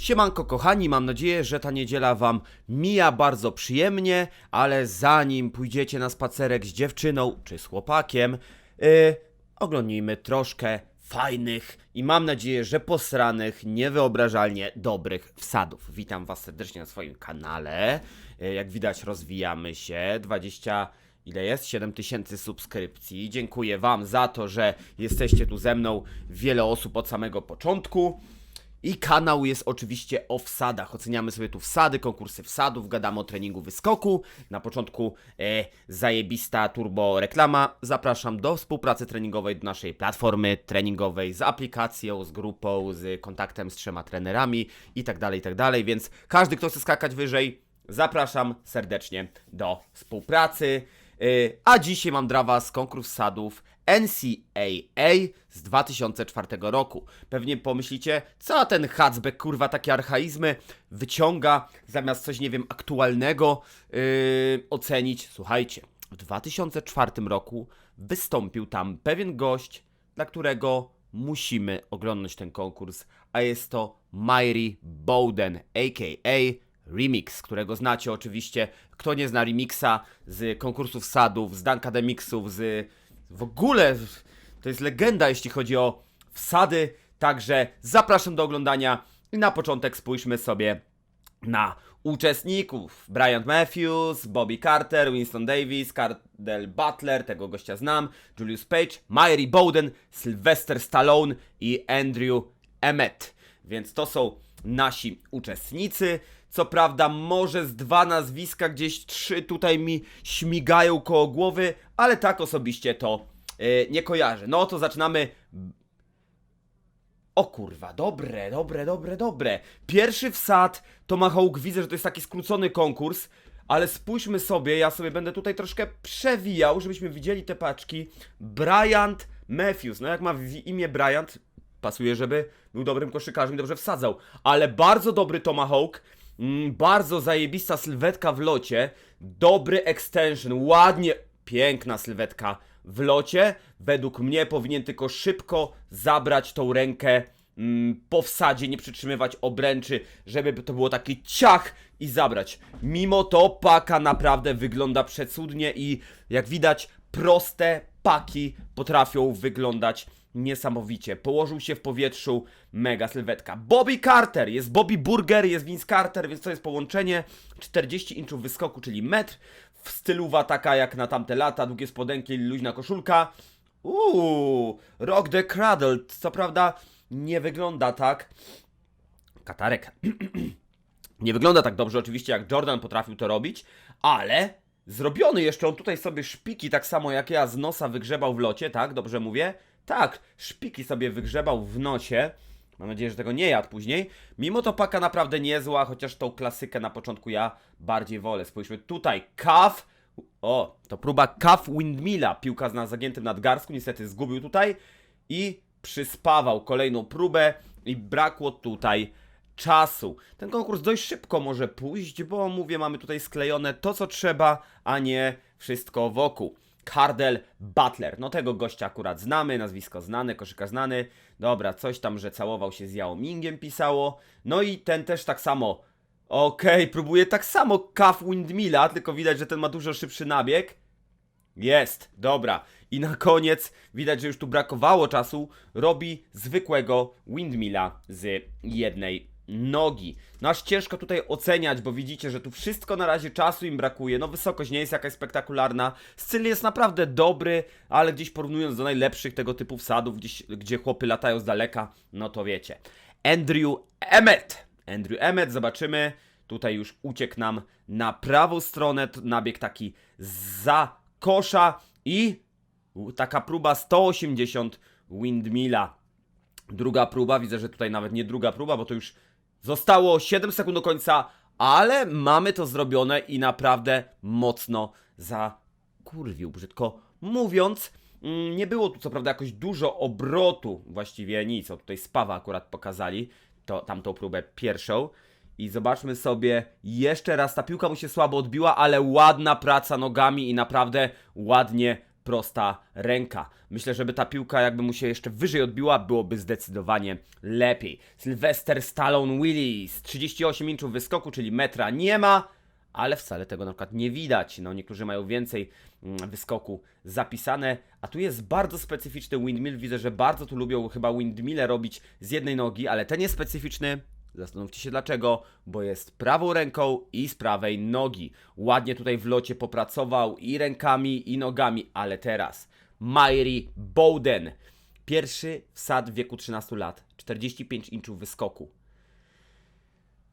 Siemanko kochani, mam nadzieję, że ta niedziela wam mija bardzo przyjemnie, ale zanim pójdziecie na spacerek z dziewczyną czy z chłopakiem, yy, oglądnijmy troszkę fajnych i mam nadzieję, że posranych, niewyobrażalnie dobrych wsadów. Witam was serdecznie na swoim kanale. Yy, jak widać rozwijamy się, 20... Ile jest? 7 tysięcy subskrypcji. Dziękuję Wam za to, że jesteście tu ze mną. Wiele osób od samego początku. I kanał jest oczywiście o wsadach. Oceniamy sobie tu wsady, konkursy wsadów, gadamy o treningu wyskoku. Na początku e, zajebista turbo reklama. Zapraszam do współpracy treningowej do naszej platformy treningowej z aplikacją, z grupą, z kontaktem z trzema trenerami i tak dalej, i tak. Więc każdy, kto chce skakać wyżej, zapraszam serdecznie do współpracy. Yy, A dzisiaj mam dla Was konkurs sadów NCAA z 2004 roku. Pewnie pomyślicie, co ten Hacbeck, kurwa, takie archaizmy wyciąga, zamiast coś, nie wiem, aktualnego yy, ocenić. Słuchajcie, w 2004 roku wystąpił tam pewien gość, dla którego musimy oglądać ten konkurs, a jest to Myri Bowden, a.k.a. Remix, którego znacie oczywiście. Kto nie zna Remixa z konkursów sadów, z Dunkademixów, z w ogóle to jest legenda, jeśli chodzi o wsady. Także zapraszam do oglądania i na początek spójrzmy sobie na uczestników. Brian Matthews, Bobby Carter, Winston Davis, Cardell Butler, tego gościa znam, Julius Page, Myri Bowden, Sylvester Stallone i Andrew Emmett. Więc to są nasi uczestnicy. Co prawda, może z dwa nazwiska, gdzieś trzy tutaj mi śmigają koło głowy, ale tak osobiście to yy, nie kojarzę. No to zaczynamy. O kurwa, dobre, dobre, dobre, dobre. Pierwszy wsad Tomahawk, widzę, że to jest taki skrócony konkurs, ale spójrzmy sobie, ja sobie będę tutaj troszkę przewijał, żebyśmy widzieli te paczki. Bryant Matthews, no jak ma imię Bryant, pasuje, żeby był dobrym koszykarzem i dobrze wsadzał. Ale bardzo dobry Tomahawk, mm, bardzo zajebista sylwetka w locie, dobry extension, ładnie, piękna sylwetka w locie. Według mnie powinien tylko szybko zabrać tą rękę mm, po wsadzie, nie przytrzymywać obręczy, żeby to było taki ciach i zabrać. Mimo to paka naprawdę wygląda przecudnie i jak widać proste paki potrafią wyglądać niesamowicie. Położył się w powietrzu, mega sylwetka. Bobby Carter, jest Bobby Burger, jest Vince Carter, więc to jest połączenie 40 inczów wyskoku, czyli metr, w styluwa taka jak na tamte lata, długie spodenki, luźna koszulka. Uuu, Rock the Cradle, co prawda nie wygląda tak. Katarek. nie wygląda tak dobrze oczywiście jak Jordan potrafił to robić, ale zrobiony jeszcze, on tutaj sobie szpiki tak samo jak ja z nosa wygrzebał w locie, tak? Dobrze mówię? Tak, szpiki sobie wygrzebał w nosie. Mam nadzieję, że tego nie jadł później. Mimo to paka naprawdę niezła, chociaż tą klasykę na początku ja bardziej wolę. Spójrzmy tutaj, Kaf. O, to próba Kaf Windmilla. Piłka na zagiętym nadgarstku, niestety zgubił tutaj. I przyspawał kolejną próbę i brakło tutaj czasu. Ten konkurs dość szybko może pójść, bo mówię, mamy tutaj sklejone to, co trzeba, a nie wszystko wokół. Cardell Butler. No tego gościa akurat znamy, nazwisko znane, koszyka znany. Dobra, coś tam, że całował się z Yao Mingiem pisało. No i ten też tak samo. Okej, próbuje tak samo Kaf Windmilla, tylko widać, że ten ma dużo szybszy nabieg. Jest, dobra. I na koniec, widać, że już tu brakowało czasu, robi zwykłego windmilla z jednej nogi. No aż ciężko tutaj oceniać, bo widzicie, że tu wszystko na razie czasu im brakuje. No wysokość nie jest jakaś spektakularna. Styl jest naprawdę dobry, ale gdzieś porównując do najlepszych tego typu wsadów, gdzieś, gdzie chłopy latają z daleka, no to wiecie. Andrew Emmett. Andrew Emmett, zobaczymy. Tutaj już uciekł nam na prawą stronę, nabieg taki za kosza i taka próba 180 windmilla. Druga próba, widzę, że tutaj nawet nie druga próba, bo to już zostało 7 sekund do końca, ale mamy to zrobione i naprawdę mocno zakurwił, brzydko mówiąc. Mm, Nie było tu co prawda jakoś dużo obrotu, właściwie nic, o tutaj spawa akurat pokazali, to tamtą próbę pierwszą. I zobaczmy sobie jeszcze raz, ta piłka mu się słabo odbiła, ale ładna praca nogami i naprawdę ładnie prosta ręka. Myślę, żeby ta piłka jakby mu się jeszcze wyżej odbiła, byłoby zdecydowanie lepiej. Sylvester Stallone Willis, 38 inczów wyskoku, czyli metra nie ma, ale wcale tego na przykład nie widać. No, niektórzy mają więcej mm, wyskoku zapisane, a tu jest bardzo specyficzny windmill. Widzę, że bardzo tu lubią chyba windmille robić z jednej nogi, ale ten jest specyficzny. Zastanówcie się dlaczego, bo jest prawą ręką i z prawej nogi. Ładnie tutaj w locie popracował i rękami, i nogami, ale teraz Myri Bowden. Pierwszy wsad w wieku 13 lat, 45 inczów wyskoku.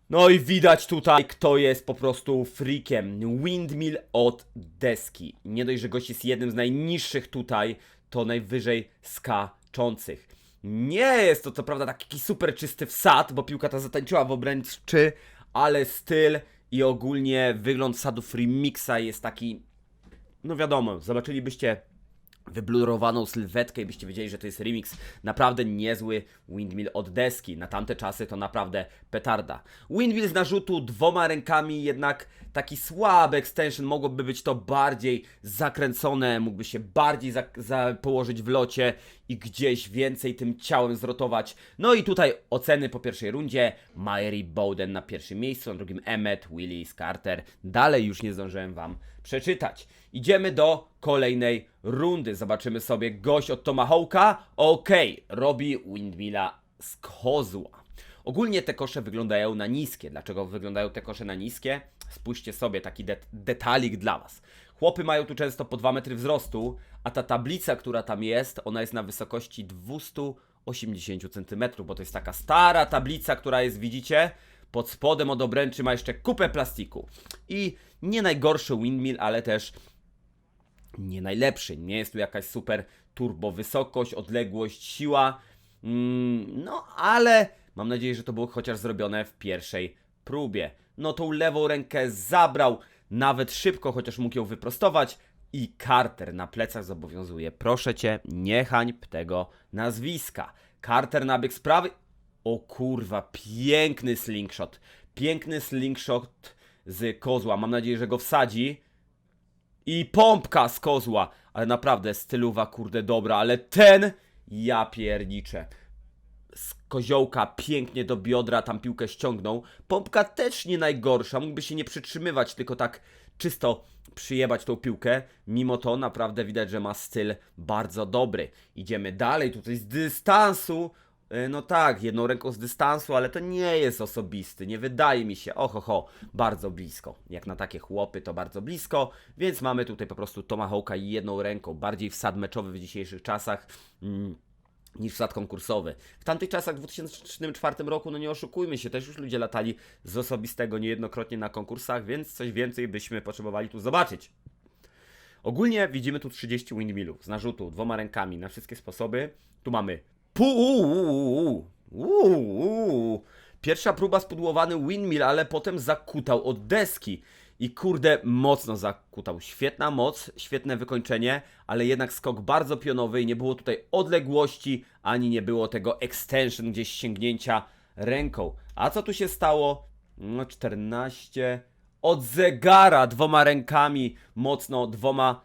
No i widać tutaj, kto jest po prostu freakiem. Windmill od deski. Nie dość, że gość jest jednym z najniższych tutaj, to najwyżej skaczących. Nie jest to co prawda taki super czysty wsad, bo piłka ta zatańczyła w obręczy, ale styl i ogólnie wygląd wsadów remixa jest taki, no wiadomo, zobaczylibyście wyblurowaną sylwetkę i byście wiedzieli, że to jest remix. Naprawdę niezły windmill od deski. Na tamte czasy to naprawdę petarda. Windmill z narzutu dwoma rękami, jednak taki słaby extension. Mogłoby być to bardziej zakręcone, mógłby się bardziej za, za położyć w locie i gdzieś więcej tym ciałem zrotować. No i tutaj oceny po pierwszej rundzie. Myri Bowden na pierwszym miejscu, na drugim Emmet, Willis, Carter. Dalej już nie zdążyłem wam przeczytać. Idziemy do kolejnej rundy. Zobaczymy sobie gość od Tomahawka. Okej, robi windmilla z kozła. Ogólnie te kosze wyglądają na niskie. Dlaczego wyglądają te kosze na niskie? Spójrzcie sobie, taki det detalik dla Was. Chłopy mają tu często po 2 metry wzrostu, a ta tablica, która tam jest, ona jest na wysokości 280 cm, bo to jest taka stara tablica, która jest, widzicie, pod spodem od obręczy ma jeszcze kupę plastiku. I nie najgorszy windmill, ale też nie najlepszy. Nie jest tu jakaś super turbo wysokość, odległość, siła. Mm, no, ale mam nadzieję, że to było chociaż zrobione w pierwszej próbie. No, tą lewą rękę zabrał nawet szybko, chociaż mógł ją wyprostować. I Carter na plecach zobowiązuje. Proszę cię, nie hańb tego nazwiska. Carter nabiegł z prawej. O kurwa, piękny slingshot. Piękny slingshot z kozła. Mam nadzieję, że go wsadzi. I pompka z kozła. Ale naprawdę, styluwa kurde dobra, ale ten ja pierniczę. Z koziołka pięknie do biodra tam piłkę ściągnął. Pompka też nie najgorsza, mógłby się nie przytrzymywać, tylko tak czysto przyjebać tą piłkę. Mimo to naprawdę widać, że ma styl bardzo dobry. Idziemy dalej, tutaj z dystansu. E, No tak, jedną ręką z dystansu, ale to nie jest osobisty, nie wydaje mi się. Oho, ho, bardzo blisko. Jak na takie chłopy, to bardzo blisko, więc mamy tutaj po prostu Tomahawka jedną ręką. Bardziej wsad meczowy w dzisiejszych czasach. Mm niż wsad konkursowy. W tamtych czasach, w 2004 roku, no nie oszukujmy się, też już ludzie latali z osobistego niejednokrotnie na konkursach, więc coś więcej byśmy potrzebowali tu zobaczyć. Ogólnie widzimy tu 30 windmillów z narzutu, dwoma rękami, na wszystkie sposoby. Tu mamy Pierwsza próba spudłowany windmill, ale potem zakutał od deski. I kurde, mocno zakutał. Świetna moc, świetne wykończenie, ale jednak skok bardzo pionowy i nie było tutaj odległości, ani nie było tego extension gdzieś sięgnięcia ręką. A co tu się stało? No 14 od zegara dwoma rękami, mocno dwoma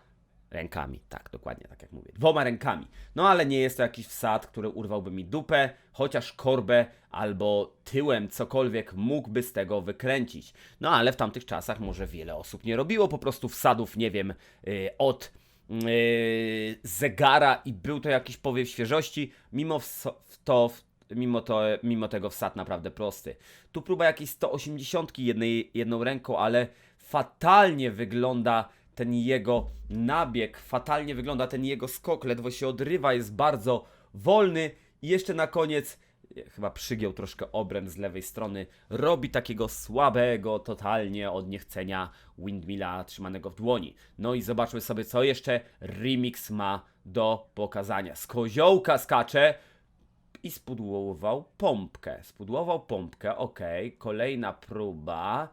Rękami, tak, dokładnie tak jak mówię. Dwoma rękami. No ale nie jest to jakiś wsad, który urwałby mi dupę, chociaż korbę albo tyłem cokolwiek mógłby z tego wykręcić. No ale w tamtych czasach może wiele osób nie robiło po prostu wsadów, nie wiem, yy, od yy, zegara i był to jakiś powiew świeżości, mimo to mimo, to, mimo tego wsad naprawdę prosty. Tu próba jakiejś 180 jednej, jedną ręką, ale fatalnie wygląda ten jego nabieg, fatalnie wygląda ten jego skok, ledwo się odrywa, jest bardzo wolny i jeszcze na koniec e, chyba przygiął troszkę obręb z lewej strony, robi takiego słabego totalnie od niechcenia windmilla trzymanego w dłoni. No i zobaczmy sobie, co jeszcze remix ma do pokazania. Z koziołka skacze, i spudłował pompkę. Spudłował pompkę, ok. Kolejna próba.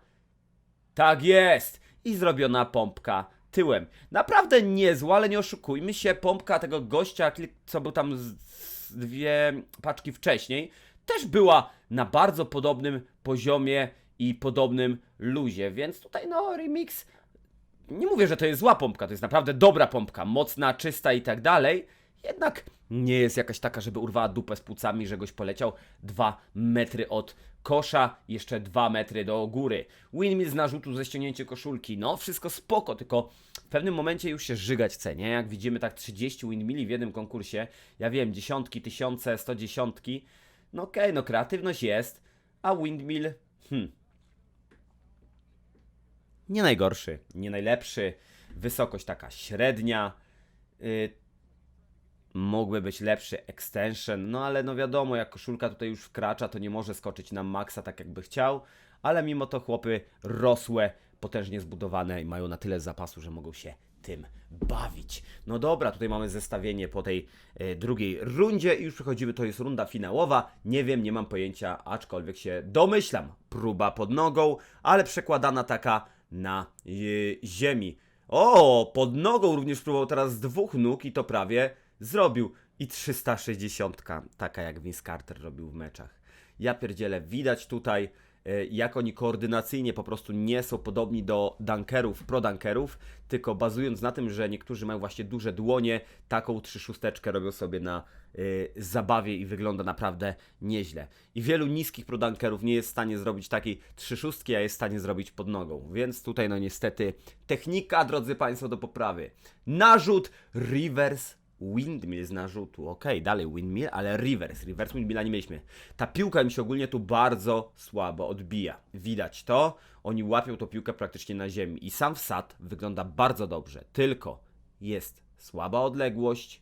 Tak jest! I zrobiona pompka tyłem. Naprawdę niezła, ale nie oszukujmy się, pompka tego gościa, co był tam z, z dwie paczki wcześniej, też była na bardzo podobnym poziomie i podobnym luzie, więc tutaj no remix nie mówię, że to jest zła pompka, to jest naprawdę dobra pompka, mocna, czysta i tak dalej. Jednak nie jest jakaś taka, żeby urwała dupę z płucami, że goś poleciał 2 metry od kosza, jeszcze 2 metry do góry. Windmill z narzutu ze ściągnięciem koszulki, no wszystko spoko, tylko w pewnym momencie już się żygać chce, nie? Jak widzimy tak 30 windmilli w jednym konkursie, ja wiem, dziesiątki, tysiące, sto dziesiątki, no okej, no kreatywność jest, a windmill, hmm, nie najgorszy, nie najlepszy, wysokość taka średnia, yy, mógłby być lepszy extension, no ale no wiadomo, jak koszulka tutaj już wkracza, to nie może skoczyć na maksa tak jakby chciał, ale mimo to chłopy rosłe, potężnie zbudowane i mają na tyle zapasu, że mogą się tym bawić. No dobra, tutaj mamy zestawienie po tej e, drugiej rundzie i już przechodzimy, to jest runda finałowa. Nie wiem, nie mam pojęcia, aczkolwiek się domyślam. Próba pod nogą, ale przekładana taka na e, ziemi. O, pod nogą również próbował teraz dwóch nóg i to prawie zrobił. I 360, taka jak Vince Carter robił w meczach. Ja pierdzielę, widać tutaj e, jak oni koordynacyjnie po prostu nie są podobni do dunkerów, pro-dunkerów, tylko bazując na tym, że niektórzy mają właśnie duże dłonie, taką trzyszusteczkę robią sobie na y, zabawie i wygląda naprawdę nieźle. I wielu niskich pro-dunkerów nie jest w stanie zrobić takiej trzyszustki, a jest w stanie zrobić pod nogą. Więc tutaj no niestety technika, drodzy Państwo, do poprawy. Narzut, reverse Windmill z narzutu. Okej, dalej windmill, ale reverse. Reverse windmilla nie mieliśmy. Ta piłka mi się ogólnie tu bardzo słabo odbija. Widać to. Oni łapią tą piłkę praktycznie na ziemi. I sam wsad wygląda bardzo dobrze. Tylko jest słaba odległość,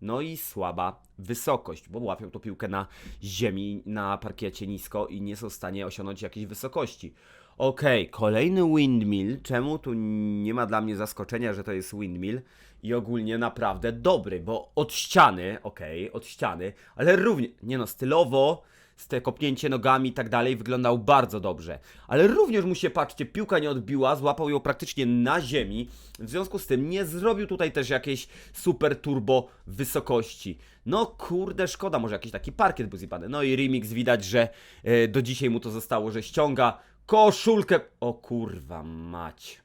no i słaba wysokość, bo łapią tą piłkę na ziemi, na parkiecie nisko i nie są w stanie osiągnąć jakiejś wysokości. Okej, kolejny windmill. Czemu tu nie ma dla mnie zaskoczenia, że to jest windmill? I ogólnie naprawdę dobry, bo od ściany, okej, od ściany, ale równie, nie no, stylowo, z te kopnięcie nogami i tak dalej wyglądał bardzo dobrze. Ale również mu się, patrzcie, piłka nie odbiła, złapał ją praktycznie na ziemi. W związku z tym nie zrobił tutaj też jakiejś super turbo wysokości. No kurde, szkoda, może jakiś taki parkiet był zjebany. No i remix widać, że e, do dzisiaj mu to zostało, że ściąga koszulkę. O kurwa mać.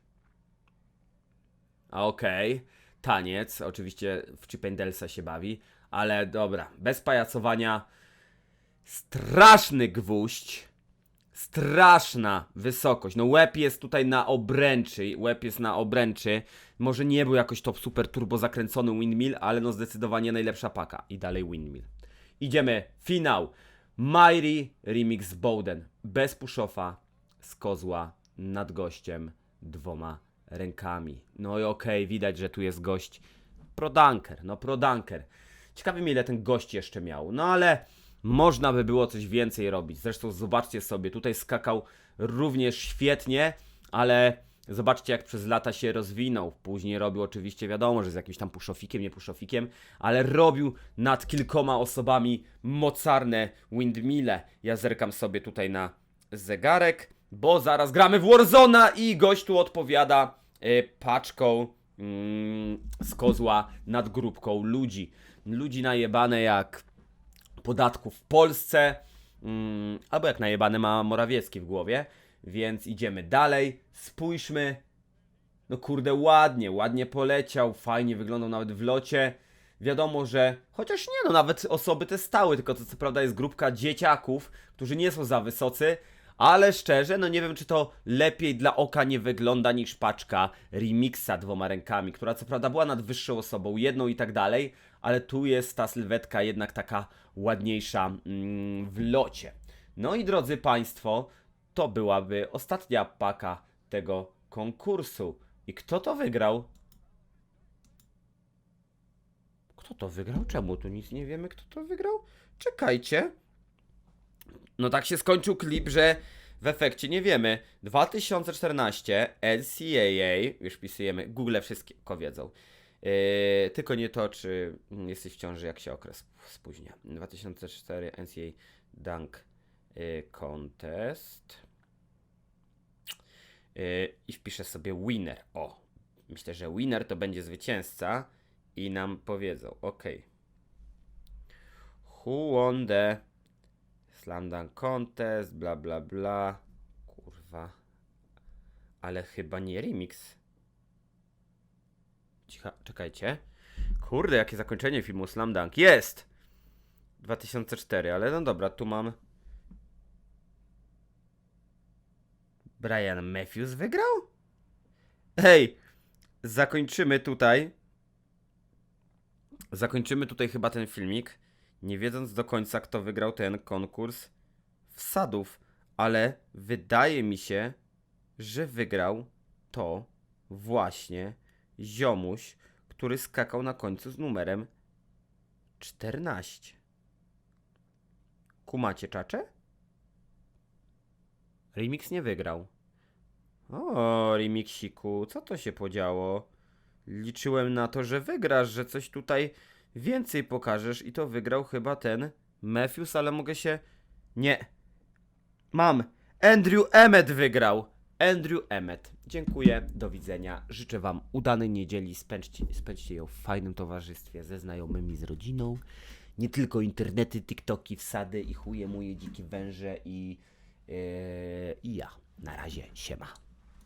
Okej, taniec, oczywiście w Chipendelsa się bawi, ale dobra, bez pajacowania. Straszny gwóźdź. Straszna wysokość. No łeb jest tutaj na obręczy. Łeb jest na obręczy. Może nie był jakoś top super turbo zakręcony windmill, ale no zdecydowanie najlepsza paka. I dalej windmill. Idziemy. Finał. Myri Remix Bowden. Bez pushoffa. Z kozła. Nad gościem. Dwoma rękami. No i okej, widać, że tu jest gość. Prodanker. No prodanker. Ciekawi mnie ile ten gość jeszcze miał. No ale można by było coś więcej robić. Zresztą zobaczcie sobie, tutaj skakał również świetnie, ale zobaczcie jak przez lata się rozwinął. Później robił oczywiście, wiadomo, że z jakimś tam puszofikiem, nie puszofikiem, ale robił nad kilkoma osobami mocarne windmille. Ja zerkam sobie tutaj na zegarek, bo zaraz gramy w Warzona i gość tu odpowiada y, paczką mm, z kozła nad grupką ludzi. Ludzi najebane jak podatków w Polsce, mm, albo jak najebane ma Morawiecki w głowie, więc idziemy dalej, spójrzmy, no kurde ładnie, ładnie poleciał, fajnie wyglądał nawet w locie, wiadomo, że, chociaż nie no, nawet osoby te stały, tylko to co prawda jest grupka dzieciaków, którzy nie są za wysocy, ale szczerze, no nie wiem, czy to lepiej dla oka nie wygląda niż paczka remixa dwoma rękami, która co prawda była nad wyższą osobą, jedną i tak dalej, ale tu jest ta sylwetka jednak taka ładniejsza mm, w locie. No i drodzy Państwo, to byłaby ostatnia paka tego konkursu. I kto to wygrał? Kto to wygrał? Czemu tu nic nie wiemy, kto to wygrał? Czekajcie. No tak się skończył klip, że w efekcie nie wiemy. 2014 LCAA, już wpisujemy, Google wszystko wiedzą. Yy, tylko nie to, czy jesteś w ciąży, jak się okres spóźnia. 2004 NCAA Dunk yy, Contest. Yy, I wpiszę sobie winner. O, myślę, że winner to będzie zwycięzca i nam powiedzą. Ok. Who won the Slam Dunk Contest, bla bla bla. Kurwa. Ale chyba nie remix. Cicha, czekajcie. Kurde, jakie zakończenie filmu Slam Dunk. Jest! 2004, ale no dobra, tu mam... Brian Matthews wygrał? Hej! Zakończymy tutaj. Zakończymy tutaj chyba ten filmik, nie wiedząc do końca, kto wygrał ten konkurs wsadów, ale wydaje mi się, że wygrał to właśnie ziomuś, który skakał na końcu z numerem 14. Kumacie czacze? Remix nie wygrał. O, Remixiku, co to się podziało? Liczyłem na to, że wygrasz, że coś tutaj więcej pokażesz i to wygrał chyba ten Matthews, ale mogę się... Nie. Mam. Andrew Emmet wygrał. Andrew Emmet. Dziękuję, do widzenia. Życzę Wam udanej niedzieli. Spędźcie, spędźcie ją w fajnym towarzystwie ze znajomymi, z rodziną. Nie tylko internety, TikToki, wsady i chuje, muje, dziki węże i, yy, i ja. Na razie, siema.